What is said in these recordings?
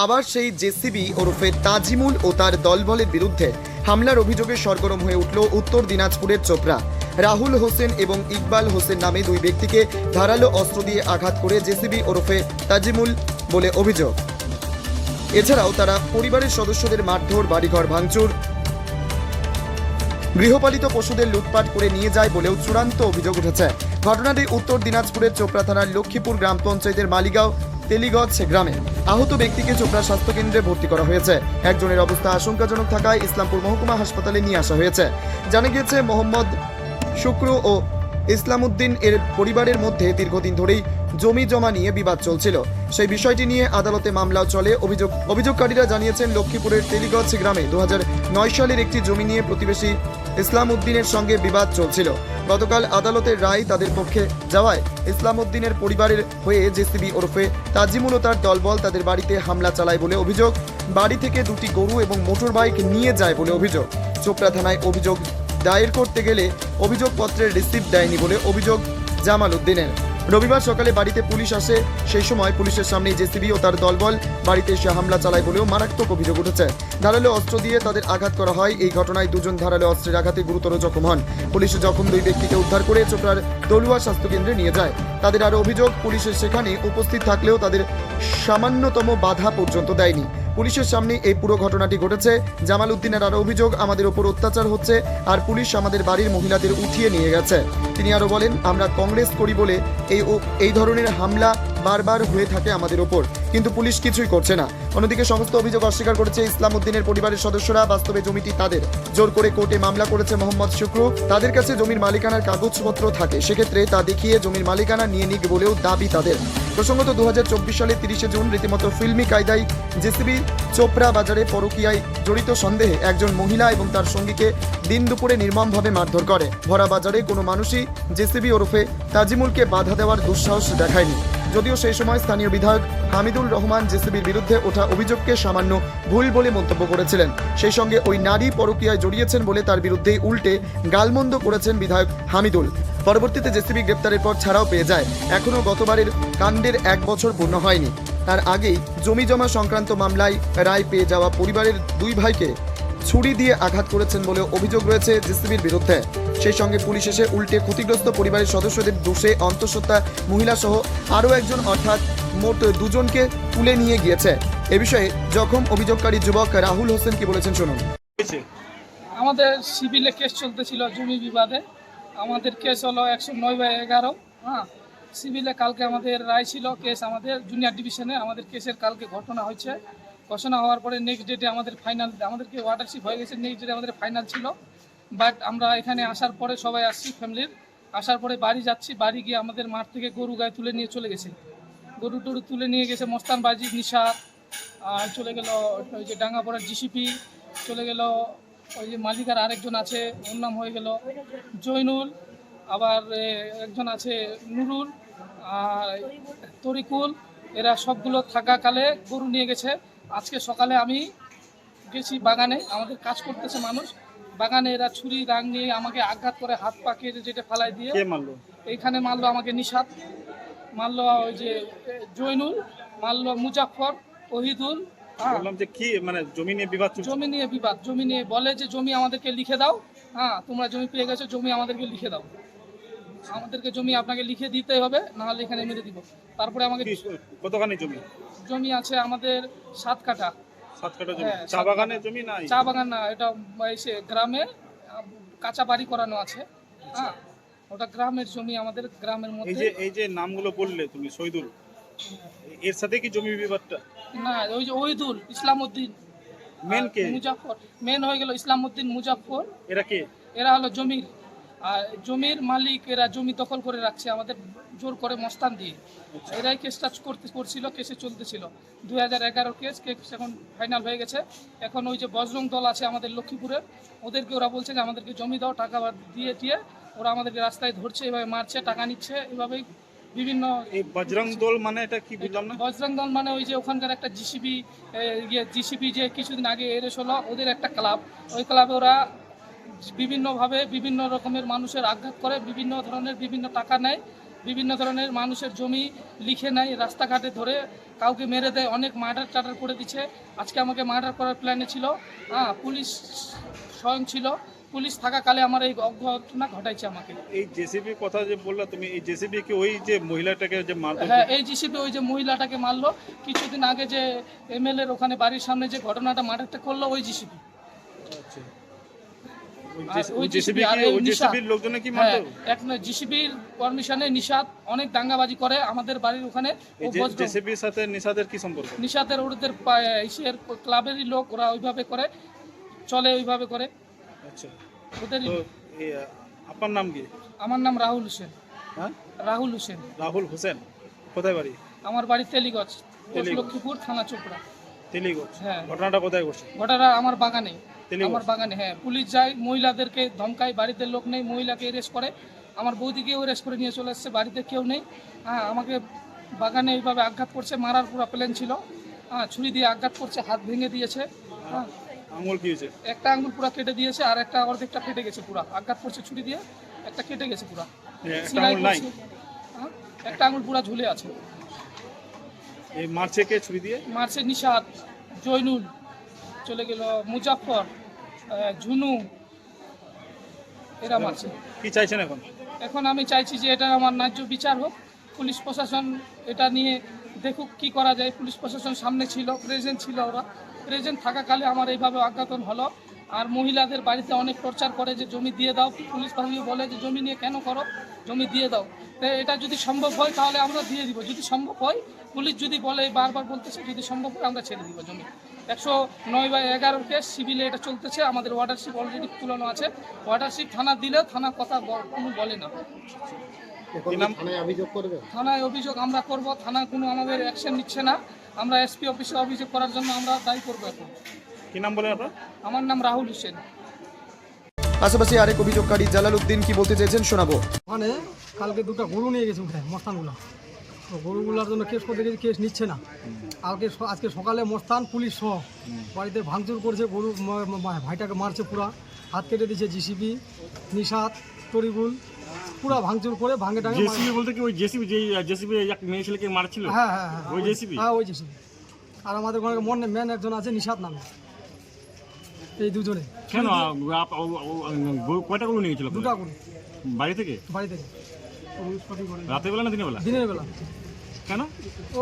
আবার সেই জেসিবি ওরফে তাজিমুল ও তার দলবলের বিরুদ্ধে হামলার অভিযোগে সরগরম হয়ে উঠল উত্তর দিনাজপুরের চোপড়া। রাহুল হোসেন এবং ইকবাল হোসেন নামে দুই ব্যক্তিকে ধারালো অস্ত্র দিয়ে আঘাত করে জেসিবি ওরফে তাজিমুল বলে অভিযোগ। এছাড়াও তারা পরিবারের সদস্যদের মারধর, বাড়িঘর ভাঙচুর, গৃহপালিত পশুদের লুটপাট করে নিয়ে যায় বলেও চূড়ান্ত অভিযোগ উঠেছে। ঘটনাটি উত্তর দিনাজপুরের চোপড়া থানার লক্ষ্মীপুর গ্রাম পঞ্চায়েতের মালিগাঁও তেলিগঞ্জ গ্রামে আহত ব্যক্তিকে চোপড়া স্বাস্থ্যকেন্দ্রে ভর্তি করা হয়েছে। একজনের অবস্থা আশঙ্কাজনক থাকায় ইসলামপুর মহকুমা হাসপাতালে নিয়ে আসা হয়েছে। জানা গিয়েছে, মোহাম্মদ শুক্র ও ইসলামউদ্দিন এর পরিবারের মধ্যে দীর্ঘদিন ধরেই জমি জমা নিয়ে বিবাদ চলছিল। সেই বিষয়টি নিয়ে আদালতে মামলাও চলে। অভিযোগ, অভিযোগকারীরা জানিয়েছেন, লক্ষ্মীপুরের তেলিগঞ্জ গ্রামে দু সালের একটি জমি নিয়ে প্রতিবেশী ইসলাম উদ্দিনের সঙ্গে বিবাদ চলছিল। গতকাল আদালতের রায় তাদের পক্ষে যাওয়ায় ইসলাম উদ্দিনের পরিবারের হয়ে জেসিবি ওরফে তাজিমুল তার দলবল তাদের বাড়িতে হামলা চালায় বলে অভিযোগ। বাড়ি থেকে দুটি গরু এবং মোটর বাইক নিয়ে যায় বলে অভিযোগ। চোপড়া থানায় অভিযোগ দায়ের করতে গেলে অভিযোগপত্রের রিসিপ্ট দেয়নি বলে অভিযোগ জামাল উদ্দিনের রবিবার সকালে বাড়িতে পুলিশ আসে। সেই সময় পুলিশের সামনে জেসিবি ও তার দলবল বাড়িতে এসে হামলা চালায় বলেও মারাত্মক অভিযোগ উঠেছে। ধারালো অস্ত্র দিয়ে তাদের আঘাত করা হয়। এই ঘটনায় দুজন ধারালো অস্ত্রের আঘাতে গুরুতর জখম হন। পুলিশ যখন দুই ব্যক্তিকে উদ্ধার করে চোপড়ার দলুয়া স্বাস্থ্যকেন্দ্রে নিয়ে যায়। তাদের আরও অভিযোগ, পুলিশের সেখানে উপস্থিত থাকলেও তাদের সামান্যতম বাধা পর্যন্ত দেয়নি। পুলিশের সামনে এই পুরো ঘটনাটি ঘটেছে। জামাল উদ্দিনের আরও অভিযোগ, আমাদের ওপর অত্যাচার হচ্ছে আর পুলিশ আমাদের বাড়ির মহিলাদের উঠিয়ে নিয়ে গেছে। তিনি আরও বলেন, আমরা কংগ্রেস করি বলে এই এই ধরনের হামলা বারবার হয়ে থাকে আমাদের ওপর। কিন্তু পুলিশ কিছুই করছে না। অন্যদিকে সমস্ত অভিযোগ অস্বীকার করেছে ইসলাম উদ্দিনের পরিবারের সদস্যরা। বাস্তবে জমিটি তাদের। জোর করে কোর্টে মামলা করেছে মোহাম্মদ শুক্রু। তাদের কাছে জমির মালিকানার কাগজপত্র থাকে। সেক্ষেত্রে তা দেখিয়ে জমির মালিকানা নিয়ে নিক বলেও দাবি তাদের। প্রসঙ্গত দু সালে তিরিশে জুন রীতিমতো ফিল্মি কায়দায় জেসিবি চোপড়া বাজারে পরকীয়ায় জড়িত সন্দেহে একজন মহিলা এবং তার সঙ্গীকে দিন দুপুরে নির্মমভাবে মারধর করে। ভরা বাজারে কোনো মানুষই জেসিবি ওরফে তাজিমুলকে বাধা দেওয়ার দুঃসাহস দেখায়নি। যদিও সেই সময় স্থানীয় বিধায়ক হামিদুল রহমান জেসিবির বিরুদ্ধে ওঠা অভিযোগকে সামান্য ভুল বলে মন্তব্য করেছিলেন। সেই সঙ্গে ওই নারী পরকীয়ায় জড়িয়েছেন বলে তার বিরুদ্ধে উল্টে গালমন্দ করেছেন বিধায়ক হামিদুল। পরবর্তীতে জেসিবি গ্রেপ্তারের পর ছাড়াও পেয়ে যায়। এখনও গতবারের কাণ্ডের এক বছর পূর্ণ হয়নি। তার আগেই জমি জমা সংক্রান্ত মামলায় রায় পেয়ে যাওয়া পরিবারের দুই ভাইকে ছুরি দিয়ে আঘাত করেছেন বলে অভিযোগ রয়েছে জেসিবির বিরুদ্ধে। সেই সঙ্গে পুলিশ এসে উল্টে ক্ষতিগ্রস্ত পরিবারের সদস্যদের দোষে অন্তঃসত্ত্বা মহিলা সহ আরও একজন, অর্থাৎ মোট দুজনকে তুলে নিয়ে গিয়েছে। এ বিষয়ে জখম অভিযোগকারী যুবক রাহুল হোসেন কি বলেছেন শুনুন। আমাদের সিভিলে কেস চলতেছিল জমি বিবাদে। আমাদের কেস হলো একশো নয় বাই এগারো হ্যাঁ। সিভিলে কালকে আমাদের রায় ছিল, কেস আমাদের জুনিয়র ডিভিশনে আমাদের কেসের কালকে ঘটনা হয়েছে। ঘোষণা হওয়ার পরে নেক্সট ডেটে আমাদের ফাইনাল আমাদেরকে ওয়াটারশিপ হয়ে গেছে নেক্সট ডেটে আমাদের ফাইনাল ছিল। বাট আমরা এখানে আসার পরে সবাই আসছি ফ্যামিলির আসার পরে বাড়ি যাচ্ছি, বাড়ি গিয়ে আমাদের মাঠ থেকে গরু গায়ে তুলে নিয়ে চলে গেছে। গরু টরু তুলে নিয়ে গেছে মস্তানবাজি নিশার আর চলে গেল ওই যে ডাঙ্গাপাড়ার জিসিপি চলে গেল ওই যে মালিকার আরেকজন আছে, ওর নাম হয়ে গেল জৈনুল, আবার একজন আছে নুরুল, আর তরিকুল, এরা সবগুলো থাকাকালে গরু নিয়ে গেছে। আজকে সকালে আমি গেছি বাগানে আমাদের কাজ করতেছে মানুষ। বাগানে এরা ছুরি রাং নিয়ে আমাকে আঘাত করে হাত পা কেটে যেটা ফালাই দিয়ে মারলো? এইখানে মারলো আমাকে নিষাদ মারলো ওই যে জৈনুল মারলো মুজাফর ওহিদুল হ্যাঁ, বললাম যে কি মানে জমি নিয়ে বিবাদ চলছে? জমি নিয়ে বিবাদ জমি নিয়ে বলে যে জমি আমাদেরকে লিখে দাও। হ্যাঁ তোমরা জমি পেয়ে গেছো জমি আমাদেরকে লিখে দাও। আমাদেরকে জমি আপনাকে লিখে দিতে হবে নাহলে এখানে মেরে দিব। তারপরে আমাকে কতখানি জমি? জমি আছে আমাদের সাত কাঠা। সাত কাটা জমি। হ্যাঁ, চা সাত বাগানের জমি নাই? চা বাগান না এটা এসে গ্রামে কাঁচা বাড়ি করানো আছে। হ্যাঁ ওটা গ্রামের জমি আমাদের গ্রামের এই মধ্যে। যে এই যে নামগুলো বললে তুমি শহীদুল এর সাথে কি জমি বিবাদটা? না ওই যে ওইদুল ইসলামউদ্দিন। মেন কে? মুজাফর মেন হয়ে গেল ইসলামউদ্দিন মুজাফর এরা কে? এরা হলো জমির জমির মালিক এরা জমি দখল করে রাখছে আমাদের জোর করে মস্তান দিয়ে। এরাই কেসটা করতে করছিল কেসে চলতেছিল। দুই হাজার এগারো কেস কেস এখন ফাইনাল হয়ে গেছে। এখন ওই যে বজরং দল আছে আমাদের লক্ষ্মীপুরে ওদেরকে ওরা বলছে যে আমাদেরকে জমি দাও টাকা দিয়ে দিয়ে ওরা আমাদেরকে রাস্তায় ধরছে এভাবে মারছে টাকা নিচ্ছে এভাবেই বিভিন্ন এই বজরং দল মানে এটা কি বুঝলাম না? বজরং দল মানে ওই যে ওখানকার একটা জিসিবি ইয়ে জিসিবি যে কিছুদিন আগে এরেস হলো ওদের একটা ক্লাব ওই ক্লাবে ওরা বিভিন্নভাবে বিভিন্ন রকমের মানুষের আঘাত করে বিভিন্ন ধরনের বিভিন্ন টাকা নেয় বিভিন্ন ধরনের মানুষের জমি লিখে নেয় রাস্তাঘাটে ধরে কাউকে মেরে দেয় অনেক মার্ডার টার্ডার করে দিচ্ছে। আজকে আমাকে মার্ডার করার প্ল্যানে ছিল। হ্যাঁ পুলিশ স্বয়ং ছিল। পুলিশ থাকাকালে আমার এই ঘটনা ঘটাইছে আমাকে। এই জেসিবি কথা যে বললা তুমি এই জেসিবি কি ওই যে মহিলাটাকে যে মারধর হ্যাঁ এই জিসিপি ওই যে মহিলাটাকে মারলো। কিছুদিন আগে যে এমএলএর ওখানে বাড়ির সামনে যে ঘটনাটা মার্ডারটা করল ওই আচ্ছা। ওই জেসিবি। জেসিবির লোকজনে কি হ্যাঁ মারতো এক জিসিবির পারমিশনে নিষাদ অনেক দাঙ্গাবাজি করে আমাদের বাড়ির ওখানে ও জেসিবির সাথে নিষাদের কি সম্পর্ক? নিষাদের ওদের ইসের ক্লাবেরই লোক ওরা ওইভাবে করে চলে ওইভাবে করে। আচ্ছা। আপনার নাম কি? আমার নাম রাহুল হোসেন। হ্যাঁ? রাহুল হোসেন। রাহুল হোসেন। কোথায় বাড়ি? আমার বাড়ি তেলিগঞ্জ। লক্ষ্মীপুর থানা চোপড়া। তেলিগঞ্জ। হ্যাঁ। ঘটনাটা কোথায় ঘটছে? ঘটনা আমার বাগানে। আমার বাগানে হ্যাঁ পুলিশ যায় মহিলাদেরকে ধমকায় বাড়িতে লোক নেই মহিলাকে এরেস্ট করে। আমার বৌদিকেও এরেস্ট করে নিয়ে চলে এসছে বাড়িতে কেউ নেই। হ্যাঁ আমাকে বাগানে এইভাবে আঘাত করছে মারার পুরো প্ল্যান ছিল। হ্যাঁ ছুরি দিয়ে আঘাত করছে হাত ভেঙে দিয়েছে। হ্যাঁ আঙুল একটা আঙুল পুরো কেটে দিয়েছে আর একটা অর্ধেকটা কেটে গেছে পুরো। আঘাত করছে ছুরি দিয়ে একটা কেটে গেছে পুরো। সেলাই করছে। হ্যাঁ, একটা আঙুল পুরো ঝুলে আছে। এই মারছে কে ছুরি দিয়ে? নিশাদ জৈনুল চলে গেল মুজাফর ঝুনু এরা মারছে কি চাইছেন এখন? এখন আমি চাইছি যে এটা আমার ন্যায্য বিচার হোক। পুলিশ প্রশাসন এটা নিয়ে দেখুক কি করা যায়। পুলিশ প্রশাসন সামনে ছিল প্রেজেন্ট ছিল ওরা। প্রেজেন্ট থাকাকালে আমার এইভাবে আজ্ঞাতন হলো। আর মহিলাদের বাড়িতে অনেক টর্চার করে যে জমি দিয়ে দাও। পুলিশ ভাবিয়ে বলে যে জমি নিয়ে কেন করো? জমি দিয়ে দাও। তো এটা যদি সম্ভব হয় তাহলে আমরা দিয়ে দিব। যদি সম্ভব হয় পুলিশ যদি বলে বারবার বলতেছে যদি সম্ভব হয় আমরা ছেড়ে দিব জমি। একশো নয় বাই এগারোর কেস সিভিলে এটা চলতেছে আমাদের ওয়াটারশিপ অলরেডি তুলানো আছে। ওয়াটারশিপ থানা দিলে থানা কথা ব- কোনো বলে না। থানায় অভিযোগ আমরা করব থানা কোনো আমাদের অ্যাকশন নিচ্ছে না। আমরা এসপি অফিসে অভিযোগ করার জন্য আমরা দায়ী করব এখন। কি নাম বলেন আপনার? আমার নাম রাহুল হোসেন। পাশাপাশি আরেক অভিযোগকারী জালাল উদ্দিন কি বলতে চেয়েছেন শোনাবো। ওখানে কালকে দুটো গরু নিয়ে গেছে উঠে মস্তানগুলো। তো গরুগুলোর জন্য কেস করতে গেছে কেস নিচ্ছে না। স- আজকে সকালে মস্তান পুলিশ সহ বাড়িতে ভাঙচুর করছে গরু ভাইটাকে মারছে পুরা। হাত কেটে দিয়েছে জিসিবি নিষাদ তরিগুল পুরা ভাঙচুর করে ভাঙে টাঙে জেসিবি বলতে কি ওই জেসিবি যে জেসিবি এক মেয়ে ছেলেকে মারছিল? হ্যাঁ হ্যাঁ হ্যাঁ ওই JCB? হ্যাঁ ওই জিসিবি। আর আমাদের ওখানে মনে ম্যান একজন আছে নিষাদ নামে। এই দুজনে। কেন? কয়টা গরু নিয়ে গেছিল দুটা গরু। বাড়ি থেকে? বাড়ি থেকে। রাতের বেলা না দিনের বেলা? দিনের বেলা। কেন?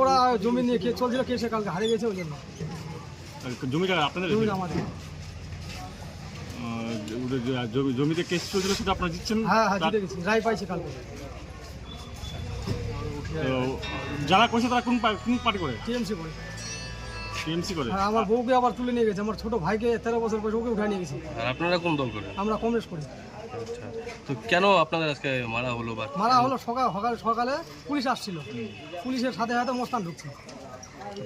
ওরা জমি নিয়ে কে চলছিল কেসে কালকে হারিয়ে গেছে ওই জন্য জমিটা আপনাদের জমি? আমাদের। জমিতে কেস চলছিল সেটা আপনারা দিচ্ছেন হ্যাঁ হ্যাঁ জিতে গেছি রায় পাইছে কালকে। যারা করছে তারা কোন কোন পার্টি করে? টিএমসি করে। টিএমসি করে? হ্যাঁ আমার বউকে আবার তুলে নিয়ে গেছে আমার ছোট ভাইকে তেরো বছর বয়স ওকে উঠে নিয়ে গেছে। আপনারা কোন দল করেন? আমরা কংগ্রেস করি। আচ্ছা। তো কেন আপনাদের আজকে মারা হলো বা মারা হলো সকাল সকাল সকালে পুলিশ আসছিল। পুলিশের সাথে সাথে মস্তান ঢুকছে।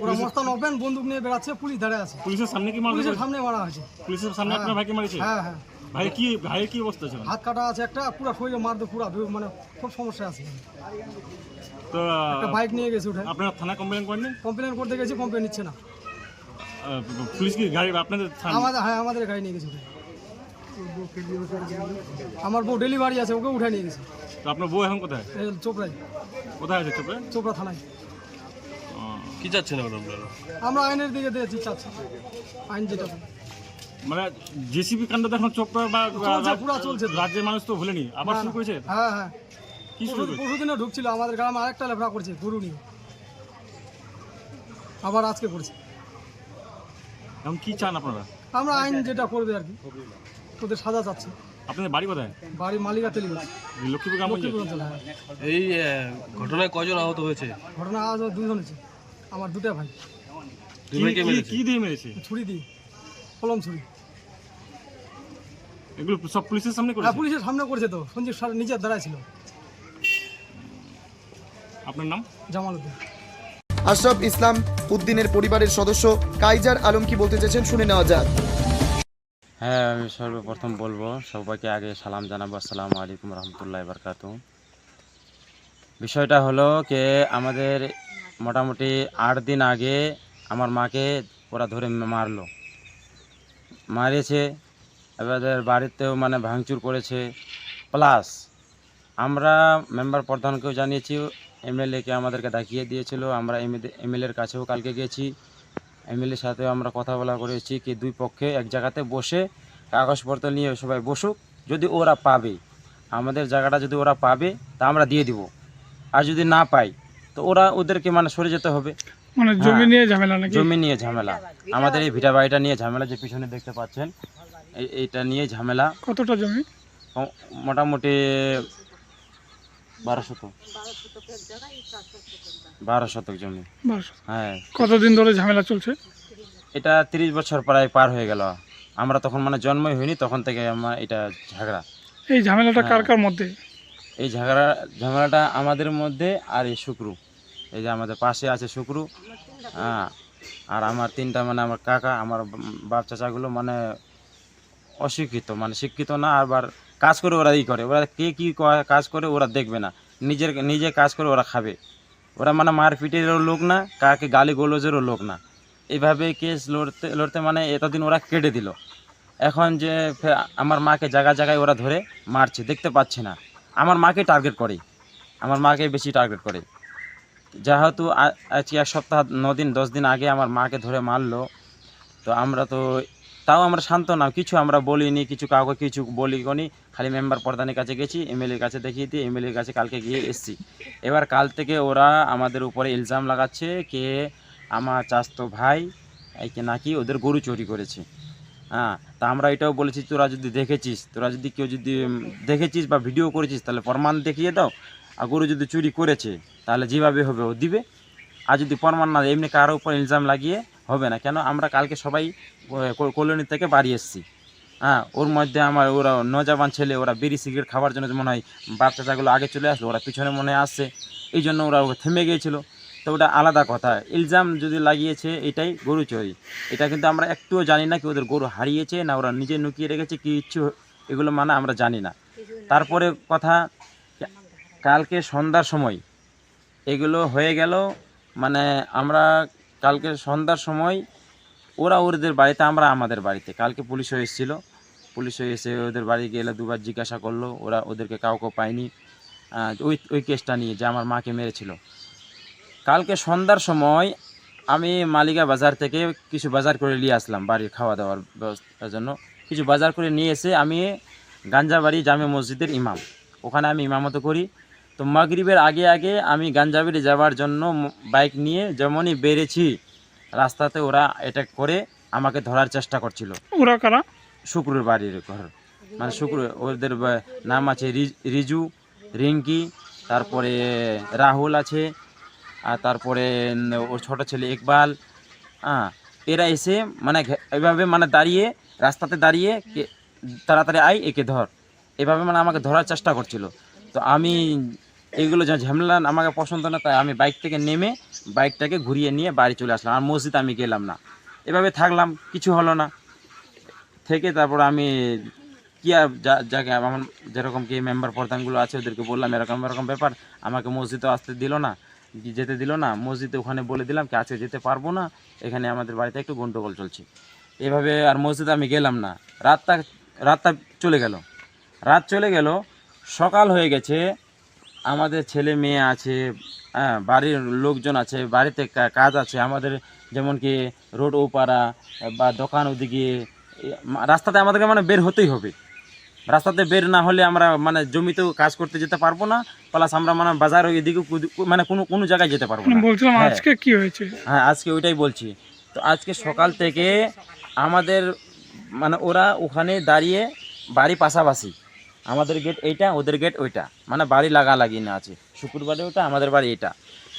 ওরা মস্তান ওপেন বন্দুক নিয়ে বেড়াচ্ছে পুলিশ দাঁড়ায় আছে। পুলিশের সামনে কি মারছে পুলিশের সামনে মারা হয়েছে। পুলিশের সামনে আপনার ভাইকে মারিছে? হ্যাঁ হ্যাঁ। ভাই কি ভাইয়ের কি অবস্থা ছিল? হাত কাটা আছে একটা পুরো শরীরে মারতে পুরো মানে খুব সমস্যা আছে। তো একটা বাইক নিয়ে গেছে উঠে। আপনারা থানা কমপ্লেন করেননি? কমপ্লেন করতে গেছি কমপ্লেন নিচ্ছে না। পুলিশ কি গাড়ি আপনাদের আমাদের হ্যাঁ আমাদের গাড়ি নিয়ে গেছে উঠে। আমার বউ ডেলিভারি আছে ওকে উঠে নিয়ে গেছে। তো আপনার বউ এখন কোথায়? চোপড়ায়। কোথায় আছে চোপড়ে চোপড়া থানায়। কি চাচ্ছেন এখন আপনারা? আমরা আইনের দিকে দিয়েছি চাচ্ছি। আইন যেটা। মানে জেসিবি কাণ্ড তো এখন চোপড়া বা পুরা চলছে। রাজ্যের মানুষ তো ভুলেনি। আবার শুরু করেছে? হ্যাঁ হ্যাঁ। কি শুরু করেছে? পরশু দিনে ঢুকছিল আমাদের গ্রামে আরেকটা লেফড়া করছে গরু নিয়ে। আবার আজকে করছে। এখন কি চান আপনারা? আমরা আইন যেটা করবে আর কি। ওদের সাজা চাচ্ছে আপনাদের বাড়ি কোথায়? বাড়ি মালিকা লক্ষ্মীপুর গ্রাম লক্ষ্মীপুর অঞ্চল হ্যাঁ। এই ঘটনায় কজন আহত হয়েছে? ঘটনা আজ দুজন হয়েছে। আমার দুটা ভাই। দুই ভাইকে কি- মেরেছে? কি দিয়ে মেরেছে? ছুরি দিয়ে। কলম ছুরি। এগুলো সব পুলিশের সামনে হ্যাঁ করেছে পুলিশের সামনে করছে তো। সঞ্জীব স্যার নিজের দাঁড়ায় ছিল। আপনার নাম? জামাল উদ্দিন। আশরাফ ইসলাম উদ্দিনের পরিবারের সদস্য। কাইজার আলম কি বলতে চেয়েছেন শুনে নেওয়া যাক। হ্যাঁ আমি সর্বপ্রথম বলব, সবাইকে আগে সালাম জানাব, আসসালামু আলাইকুম রহমতুল্লাহ বারকাত। বিষয়টা হলো কে, আমাদের মোটামুটি আট দিন আগে আমার মাকে ওরা ধরে মারলো। মারিয়েছে এবার বাড়িতেও মানে ভাঙচুর করেছে। প্লাস আমরা মেম্বার প্রধানকেও জানিয়েছি, এমএলএকে আমাদেরকে দেখিয়ে দিয়েছিল, আমরা এমএলএর কাছেও কালকে গেছি। এমএলএর সাথে আমরা কথা বলা করেছি কি দুই পক্ষে এক জায়গাতে বসে কাগজপত্র নিয়ে সবাই বসুক যদি ওরা পাবে। আমাদের জায়গাটা যদি ওরা পাবে তা আমরা দিয়ে দিব। আর যদি না পাই তো ওরা ওদেরকে মানে সরে যেতে হবে। মানে জমি নিয়ে ঝামেলা নাকি? জমি নিয়ে ঝামেলা। আমাদের এই ভিটা বাড়িটা নিয়ে ঝামেলা যে পিছনে দেখতে পাচ্ছেন এই এইটা নিয়ে ঝামেলা। কতটা জমি? মোটামুটি বারোশো শতক বারো শতক জমি। হ্যাঁ। কতদিন ধরে ঝামেলা চলছে? এটা তিরিশ বছর প্রায় পার হয়ে গেল। আমরা তখন মানে জন্মই হইনি তখন থেকে আমার এটা ঝগড়া। এই ঝামেলাটা কার কার মধ্যে? এই ঝগড়া ঝামেলাটা আমাদের মধ্যে আর এই শুক্রু। এই যে আমাদের পাশে আছে শুক্রু হ্যাঁ। আর আমার তিনটা মানে আমার কাকা আমার বাপ চাচাগুলো মানে অশিক্ষিত মানে শিক্ষিত না আবার কাজ করে ওরা ই করে। ওরা কে কী কাজ করে ওরা দেখবে না। নিজের নিজে কাজ করে ওরা খাবে। ওরা মানে মারপিটেরও লোক না, কাকে গালি গোলজেরও লোক না। এইভাবে কেস লড়তে লড়তে মানে এতদিন ওরা কেটে দিল। এখন যে আমার মাকে জায়গায় জায়গায় ওরা ধরে মারছে, দেখতে পাচ্ছে না। আমার মাকে টার্গেট করে, আমার মাকে বেশি টার্গেট করে। যেহেতু আজকে এক সপ্তাহ ন দিন দশ দিন আগে আমার মাকে ধরে মারলো, তো আমরা তো তাও আমরা শান্ত না, কিছু আমরা বলিনি, কিছু কাউকে কিছু বলি কোনি খালি মেম্বার প্রধানের কাছে গেছি এমএলএর কাছে দেখিয়ে দিয়ে এমএলএর কাছে কালকে গিয়ে এসছি। এবার কাল থেকে ওরা আমাদের উপরে ইলজাম লাগাচ্ছে কে আমার চাস্তো ভাই একে নাকি ওদের গরু চুরি করেছে। হ্যাঁ তা আমরা এটাও বলেছি, তোরা যদি দেখেছিস, তোরা যদি কেউ যদি দেখেছিস বা ভিডিও করেছিস, তাহলে প্রমাণ দেখিয়ে দাও। আর গরু যদি চুরি করেছে, তাহলে যেভাবে হবে ও দিবে। আর যদি প্রমাণ না এমনি কারও উপর ইলজাম লাগিয়ে হবে না। কেন? আমরা কালকে সবাই কলোনি থেকে বাড়ি এসেছি। হ্যাঁ ওর মধ্যে আমার, ওরা নজাবান ছেলে, ওরা বিড়ি সিগারেট খাওয়ার জন্য মনে হয় বাপ চাচাগুলো আগে চলে আসলো, ওরা পিছনে মনে আসছে এই জন্য ওরা থেমে গিয়েছিল। তো ওটা আলাদা কথা। ইলজাম যদি লাগিয়েছে, এটাই গরু চুরি এটা কিন্তু আমরা একটুও জানি না কি ওদের গরু হারিয়েছে না ওরা নিজে লুকিয়ে রেখেছে, কি ইচ্ছু এগুলো মানে আমরা জানি না। তারপরে কথা, কালকে সন্ধ্যার সময় এগুলো হয়ে গেল। মানে আমরা কালকে সন্ধ্যার সময় ওরা ওদের বাড়িতে, আমরা আমাদের বাড়িতে। কালকে পুলিশও এসেছিল। পুলিশও এসে ওদের বাড়ি গেলে দুবার জিজ্ঞাসা করল, ওরা ওদেরকে কাউকে পায়নি। ওই ওই কেসটা নিয়ে যে আমার মাকে মেরেছিল। কালকে সন্ধ্যার সময় আমি মালিকা বাজার থেকে কিছু বাজার করে নিয়ে আসলাম বাড়ির খাওয়া দাওয়ার ব্যবস্থার জন্য। কিছু বাজার করে নিয়ে এসে আমি গাঞ্জাবাড়ি জামে মসজিদের ইমাম। ওখানে আমি ইমামত করি। তো মাগরিবের আগে আগে আমি গাঞ্জাবাড়ি যাওয়ার জন্য বাইক নিয়ে যেমনই বেড়েছি রাস্তাতে ওরা এটা করে আমাকে ধরার চেষ্টা করছিল। ওরা কারা? শুক্রের বাড়ির ঘর। মানে শুক্র ওদের নাম আছে রিজ- রিঙ্কি তারপরে রাহুল আছে আর তারপরে ওর ছোট ছেলে ইকবাল। হ্যাঁ এরা এসে মানে এভাবে মানে দাঁড়িয়ে রাস্তাতে দাঁড়িয়ে তাড়াতাড়ি আই একে ধর। এভাবে মানে আমাকে ধরার চেষ্টা করছিল। তো আমি এইগুলো যা ঝামেলা, আমাকে পছন্দ না, তাই আমি বাইক থেকে নেমে বাইকটাকে ঘুরিয়ে নিয়ে বাড়ি চলে আসলাম। আর মসজিদ আমি গেলাম না। এভাবে থাকলাম, কিছু হলো না। থেকে তারপর আমি কি আর যাকে আমার যেরকম কি মেম্বার প্রধানগুলো আছে, ওদেরকে বললাম, এরকম এরকম ব্যাপার। আমাকে মসজিদে আসতে দিল না, যেতে দিল না। মসজিদে ওখানে বলে দিলাম কি, আজকে যেতে পারব না। এখানে আমাদের বাড়িতে একটু গন্ডগোল চলছে। এভাবে আর মসজিদে আমি গেলাম না। রাতটা রাতটা চলে গেল। রাত চলে গেল। সকাল হয়ে গেছে। আমাদের ছেলে মেয়ে আছে হ্যাঁ বাড়ির লোকজন আছে বাড়িতে কাজ আছে। আমাদের যেমন কি রোড ওপারা বা দোকান ওদিকে রাস্তাতে আমাদেরকে মানে বের হতেই হবে। রাস্তাতে বের না হলে আমরা মানে জমিতেও কাজ করতে যেতে পারব না প্লাস আমরা মানে বাজার এদিকে মানে কোনো কোনো জায়গায় যেতে পারব না। বলছিলাম হ্যাঁ। আজকে কি হয়েছে? হ্যাঁ আজকে ওইটাই বলছি। তো আজকে সকাল থেকে আমাদের মানে ওরা ওখানে দাঁড়িয়ে বাড়ি পাশাপাশি আমাদের গেট এইটা, ওদের গেট ওইটা। মানে বাড়ি লাগা লাগালাগি না আছে। শুক্রবারে ওটা, আমাদের বাড়ি এটা।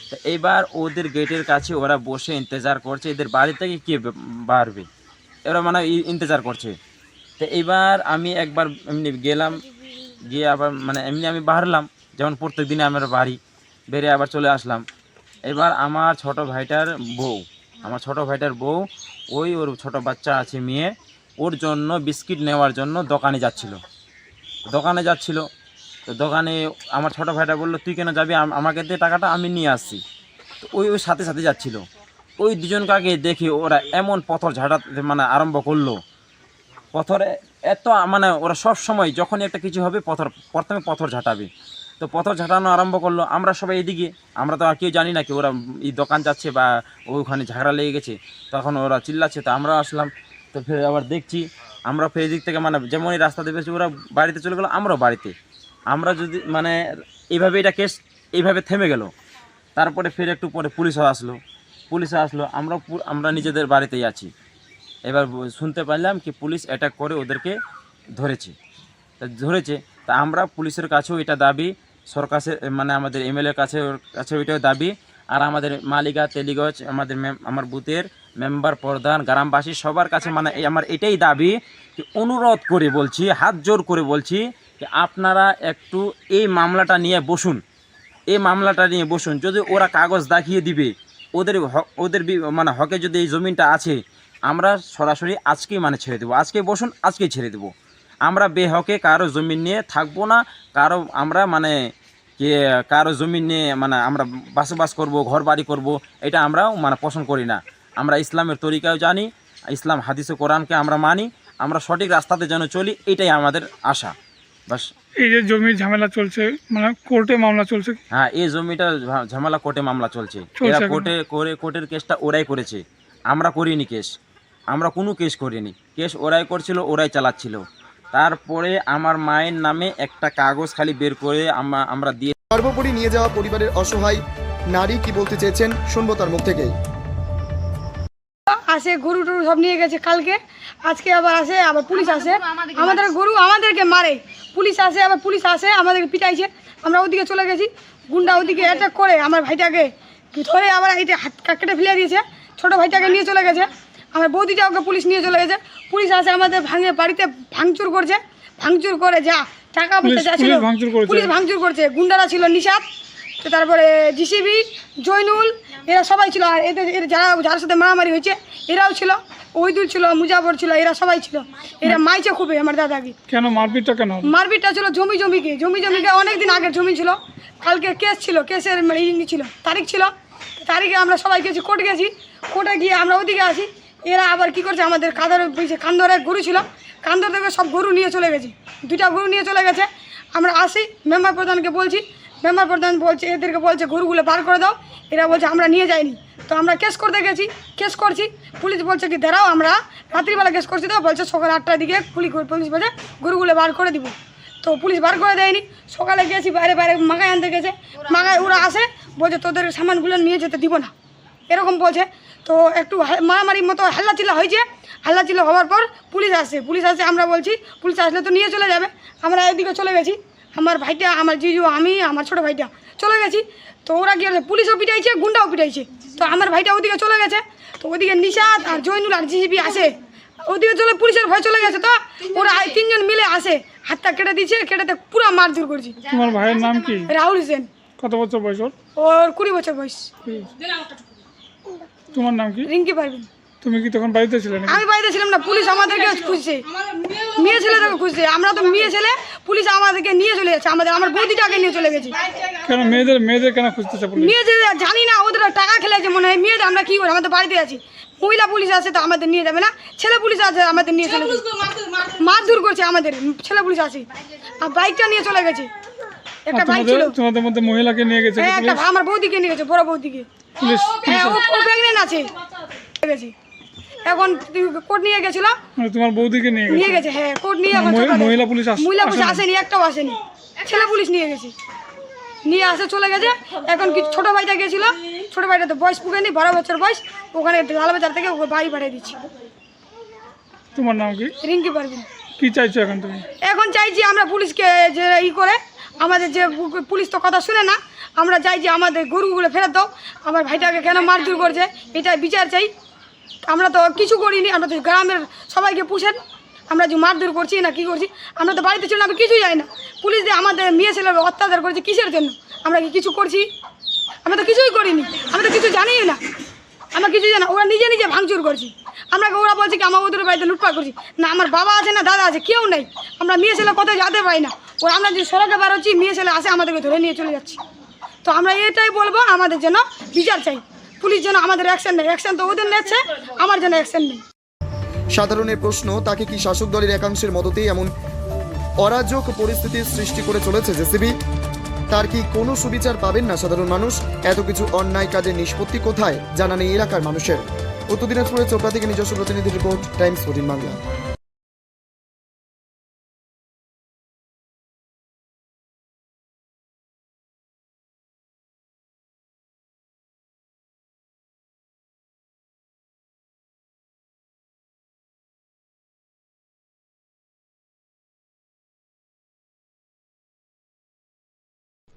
তো এইবার ওদের গেটের কাছে ওরা বসে ইন্তজার করছে, এদের বাড়ি থেকে কে বাড়বে? এরা মানে ইন্তজার করছে। তো এইবার আমি একবার এমনি গেলাম, গিয়ে আবার মানে এমনি আমি বাহারলাম যেমন প্রত্যেক দিনে আমার বাড়ি, বেরিয়ে আবার চলে আসলাম। এবার আমার ছোট ভাইটার বউ, আমার ছোট ভাইটার বউ, ওই ওর ছোট বাচ্চা আছে, মেয়ে, ওর জন্য বিস্কিট নেওয়ার জন্য দোকানে যাচ্ছিল। দোকানে যাচ্ছিল, তো দোকানে আমার ছোটো ভাইটা বলল, তুই কেন যাবি? আমাকে দে টাকাটা, আমি নিয়ে আসছি। তো ওই ওই সাথে সাথে যাচ্ছিল। ওই দুজনকে দেখে ওরা এমন পথর ঝাড়াতে মানে আরম্ভ করল। পথরে এত মানে ওরা সব সময় যখনই একটা কিছু হবে, পথর প্রথমে পথর ঝাঁটাবে। তো পথর ঝাঁটানো আরম্ভ করল। আমরা সবাই এদিকে, আমরা তো আর কেউ জানি না কি ওরা এই দোকান যাচ্ছে বা ওখানে ঝাগড়া লেগে গেছে। তখন ওরা চিল্লাচ্ছে, তো আমরা আসলাম। তো ফের আবার দেখছি, আমরা ফের এদিক থেকে মানে যেমনই রাস্তা দেখেছি ওরা বাড়িতে চলে গেলো, আমরাও বাড়িতে। আমরা যদি মানে এইভাবে এটা কেস এইভাবে থেমে গেল, তারপরে ফের একটু পরে পুলিশও আসলো। পুলিশও আসলো আমরা আমরা নিজেদের বাড়িতেই আছি। এবার শুনতে পারলাম কি পুলিশ অ্যাটাক করে ওদেরকে ধরেছে। তা ধরেছে, তা আমরা পুলিশের কাছেও এটা দাবি সরকার মানে আমাদের এমএলএর কাছে ওর কাছে ওইটাও দাবি। আর আমাদের মালিকা তেলিগঞ্জ, আমাদের মেম- আমার বুথের মেম্বার প্রধান, গ্রামবাসী সবার কাছে মানে আমার এটাই দাবি অনুরোধ করে বলছি, হাত জোর করে বলছি যে আপনারা একটু এই মামলাটা নিয়ে বসুন। এই মামলাটা নিয়ে বসুন। যদি ওরা কাগজ দেখিয়ে দিবে, ওদের ওদের মানে হকে যদি এই জমিনটা আছে, আমরা সরাসরি আজকেই মানে ছেড়ে দেবো। আজকে বসুন, আজকেই ছেড়ে দেবো। আমরা বেহকে কারও জমি নিয়ে থাকব না, কারও আমরা মানে কে, কারও জমি নিয়ে মানে আমরা বসবাস করব ঘর বাড়ি করব, এটা আমরাও মানে পছন্দ করি না। আমরা ইসলামের তরিকাও জানি ইসলাম হাদিস ও কোরআনকে আমরা মানি আমরা সঠিক রাস্তাতে যেন চলি এটাই আমাদের আশা। বাস। এই যে জমির ঝামেলা চলছে মানে কোর্টে মামলা চলছে? হ্যাঁ এই জমিটা ঝামেলা কোর্টে মামলা চলছে। এরা কোর্টে করে কোর্টের কেসটা ওরাই করেছে। আমরা করিনি কেস। আমরা কোনো কেস করিনি। কেস ওরাই করছিল ওরাই চালাচ্ছিল। তারপরে আমার মায়ের নামে একটা কাগজ খালি বের করে আমরা আমরা দিয়ে সর্বোপরি নিয়ে যাওয়া পরিবারের অসহায় নারী কি বলতে চেয়েছেন শুনব তার মুখ থেকেই। আসে গরু টরু সব নিয়ে গেছে কালকে। আজকে আবার আসে আবার পুলিশ আসে। আমাদের গরু আমাদেরকে মারে। পুলিশ আসে আবার পুলিশ আসে আমাদেরকে পিটাইছে। আমরা ওদিকে চলে গেছি। গুন্ডা ওদিকে অ্যাটাক করে আমার ভাইটাকে। ধরে আবার এইটা হাত কেটে ফেলে দিয়েছে। ছোট ভাইটাকে নিয়ে চলে গেছে। আমার বৌদিটা ওকে পুলিশ নিয়ে চলে গেছে। পুলিশ আসে আমাদের ভাঙে বাড়িতে ভাঙচুর করছে। ভাঙচুর করে যা টাকা পয়সা পুলিশ- যা ছিল পুলিশ ভাঙচুর করেছে? করছে গুন্ডারা ছিল নিষাদ তারপরে জিসিবি জৈনুল এরা সবাই ছিল আর এদের এর যারা যার সাথে মারামারি হয়েছে এরাও ছিল ওইদুল ছিল মুজাফর ছিল এরা সবাই ছিল এরা মাইছে খুবই আমার দাদাকে কেন মারপিটটা কেন? মারপিটটা ছিল জমি জমিকে জমি জমিকে অনেক দিন আগের জমি ছিল কালকে কেস ছিল কেসের মানে ই ছিল তারিখ ছিল তারিখে আমরা সবাই গেছি কোর্ট গেছি কোর্টে গিয়ে আমরা ওদিকে আসি এরা আবার কি করছে আমাদের বলছে কান্দরে গরু ছিল কান্দর থেকে সব গরু নিয়ে চলে গেছে দুইটা গরু নিয়ে চলে গেছে আমরা আসি মেম্বার প্রধানকে বলছি মেম্বার প্রধান বলছে, এদেরকে বলছে, গরুগুলো বার করে দাও। এরা বলছে, আমরা নিয়ে যাইনি। তো আমরা কেস করতে গেছি কেস করছি। পুলিশ বলছে কি, দাঁড়াও, আমরা রাত্রিবেলা কেস করছি তো। বলছে, সকাল আটটার দিকে পুলিশ পুলিশ বলছে, গরুগুলো বার করে দিব। তো পুলিশ বার করে দেয়নি। সকালে গেছি, বাইরে বাইরে মাগায় আনতে গেছে। মাগায় ওরা আসে, বলছে, তোদের সামানগুলো নিয়ে যেতে দিব না। এরকম বলছে। তো একটু হা- মারামারি মতো হাল্লা চিল্লা হয়েছে। হাল্লা চিল্লা হওয়ার পর পুলিশ আসে। পুলিশ আসে, আমরা বলছি, পুলিশ আসলে তো নিয়ে চলে যাবে। আমরা এদিকে চলে গেছি। আমার ভাইটা আমার জিজু আমি আমার ছোটো ভাইটা চলে গেছি। তো ওরা কি হচ্ছে পুলিশও পিটাইছে গুন্ডাও পিটাইছে। তো আমার ভাইটা ওদিকে চলে গেছে। তো ওদিকে নিশাদ আর জৈনুল আর জিজিবি আসে। ওদিকে চলে পুলিশের ভয় চলে গেছে তো। ওরা তিনজন মিলে আসে। হাতটা কেটে দিচ্ছে কেটেতে পুরো মারধর করছি। তোমার ভাইয়ের নাম কি? রাহুল সেন। কত বছর বয়স ওর? ওর কুড়ি বছর বয়স। তোমার নাম কি? রিঙ্কি পারবেন তুমি কি তখন বাড়িতে ছিলে নাকি? আমি বাড়িতে ছিলাম না পুলিশ আমাদেরকে খুঁজছে। মেয়ে ছেলেদেরকে খুঁজছে। আমরা তো মেয়ে ছেলে পুলিশ আমাদেরকে নিয়ে চলে যাচ্ছে। আমাদের আমার বৌদিটাকে নিয়ে চলে গেছি। কেন মেয়েদের মেয়েদের কেন খুঁজতেছে পুলিশ? মেয়ে ছেলে জানি না ওদের টাকা খেলেছে মনে হয়। মেয়েদের আমরা কি করি? আমাদের বাড়িতে আছি। মহিলা পুলিশ আছে তো আমাদের নিয়ে যাবে না। ছেলে পুলিশ আছে আমাদের নিয়ে চলে গেছে। মারধর করছে আমাদের। ছেলে পুলিশ আছে। আর বাইকটা নিয়ে চলে গেছে। একটা বাইক ছিল। তোমাদের মধ্যে মহিলাকে নিয়ে গেছে হ্যাঁ একটা আমার বৌদিকে নিয়ে গেছে বড় বৌদিকে। পুলিশ হ্যাঁ ও ও প্রেগনেন্ট আছে। গেছি। এখন কোর্ট নিয়ে গেছিল? মানে তোমার বৌদিকে নিয়ে গেছে? নিয়ে গেছে হ্যাঁ কোর্ট নিয়ে এখন মহিলা পুলিশ আস- মহিলা পুলিশ আসেনি? একটাও আসেনি। ছেলে পুলিশ নিয়ে গেছে। নিয়ে আসে চলে গেছে। এখন কি ছোট ভাইটা গেছিল? ছোট ভাইটা তো বয়স পুকেনি বারো বছর বয়স। ওখানে লালবাজার থেকে ওকে বাড়ি পাঠিয়ে দিচ্ছি। তোমার নাম কি? রিঙ্কি পারবেন কি চাইছো এখন তুমি? এখন চাইছি আমরা পুলিশকে যে ই করে আমাদের যে পুলিশ তো কথা শুনে না আমরা চাইছি আমাদের গরুগুলো ফেরত দাও। আমার ভাইটাকে কেন মারধর করছে? এটা বিচার চাই। আমরা তো কিছু করিনি, আমরা তো গ্রামের সবাইকে পুষেন। আমরা যে মারধর করছি না কি করছি, আমরা তো বাড়িতে ছিল না আমি কিছুই জানি না। পুলিশ দিয়ে আমাদের মেয়ে ছেলে অত্যাচার করেছে কিসের জন্য? আমরা কি কিছু করছি? আমরা তো কিছুই করিনি, আমরা তো কিছু জানিই না। আমরা কিছু জানা ওরা নিজে নিজে ভাঙচুর করছি। আমরা ওরা বলছে কি, আমার ওদের বাড়িতে লুটপাট করছি। না, আমার বাবা আছে না দাদা আছে, কেউ নেই। আমরা মেয়ে ছেলে কোথাও যেতে পাই না। ওরা আমরা যে সড়কে হচ্ছি মেয়ে ছেলে আসে আমাদেরকে ধরে নিয়ে চলে যাচ্ছি। তো আমরা এটাই বলব, আমাদের জন্য বিচার চাই। পুলিশ যেন আমাদের অ্যাকশন নেই অ্যাকশন তো ওদের নিচ্ছে, আমার জন্য অ্যাকশন নেই সাধারণের প্রশ্ন, তাকে কি শাসক দলের একাংশের মদতেই এমন অরাজক পরিস্থিতির সৃষ্টি করে চলেছে জেসিবি? তার কি কোনো সুবিচার পাবেন না সাধারণ মানুষ? এত কিছু অন্যায় কাজের নিষ্পত্তি কোথায়? জানা নেই এলাকার মানুষের। উত্তর দিনাজপুরের চোপড়া থেকে নিজস্ব প্রতিনিধি রিপোর্ট, টাইমস ফোর্টিন বাংলা।